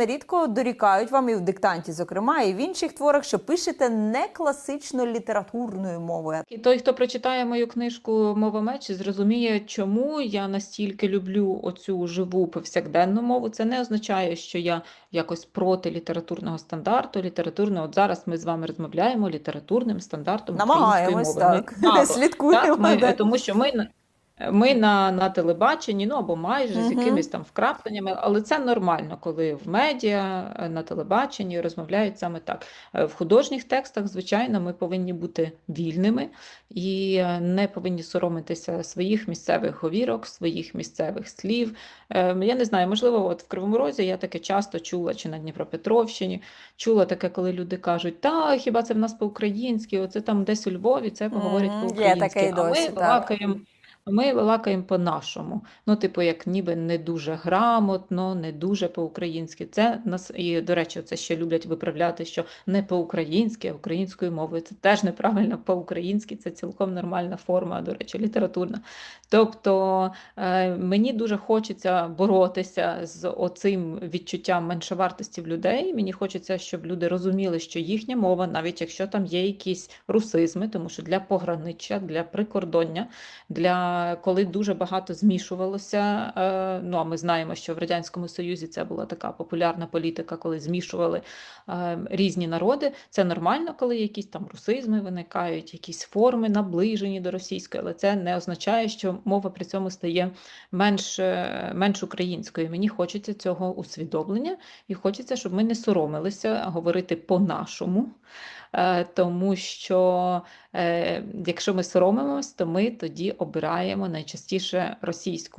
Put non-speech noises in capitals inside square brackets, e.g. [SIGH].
нерідко дорікають вам і в диктанті, зокрема, і в інших творах, що пишете не класично літературною мовою. І той, хто прочитає мою книжку Мова мечі, зрозуміє, чому я настільки люблю оцю живу повсякденну мову. Це не означає, що я якось проти літературного стандарту. Літературного, от зараз ми з вами розмовляємо літературним стандартом Намагаємось мови. так. Ми- мало. [LAUGHS] Слідкуємо. Так, ми, тому що ми, ми на, на телебаченні, ну або майже з якимись там вкрапленнями, але це нормально, коли в медіа, е, на телебаченні розмовляють саме так. Е, В художніх текстах, звичайно, ми повинні бути вільними і е, не повинні соромитися своїх місцевих говірок, своїх місцевих слів. Е, Я не знаю, можливо, от в Кривому Розі я таке часто чула, чи на Дніпропетровщині, чула таке, коли люди кажуть, та хіба це в нас по-українськи, оце там десь у Львові, це говорять Мгм, є по-українськи. таке і А ми так. балакаємо. Ми балакаємо по-нашому. Ну, типу, як ніби не дуже грамотно, не дуже по-українськи. Це нас і, до речі, це ще люблять виправляти, що не по-українськи, а українською мовою. Це теж неправильно [LAUGHS] по-українськи, це цілком нормальна форма, до речі, літературна. Тобто е, мені дуже хочеться боротися з оцим відчуттям меншовартості в людей. Мені хочеться, щоб люди розуміли, що їхня мова, навіть якщо там є якісь русизми, тому що для пограниччя, для прикордоння, для коли дуже багато змішувалося. е, Ну а ми знаємо, що в радянському союзі це була така популярна політика, коли змішували е, різні народи. Це нормально, коли якісь там русизми виникають, якісь форми наближені до російської, але це не означає, що мова при цьому стає менш, е, менш українською. Мені хочеться цього усвідомлення, і хочеться, щоб ми не соромилися говорити по-нашому. Тому що якщо ми соромимось, то ми тоді обираємо найчастіше російську.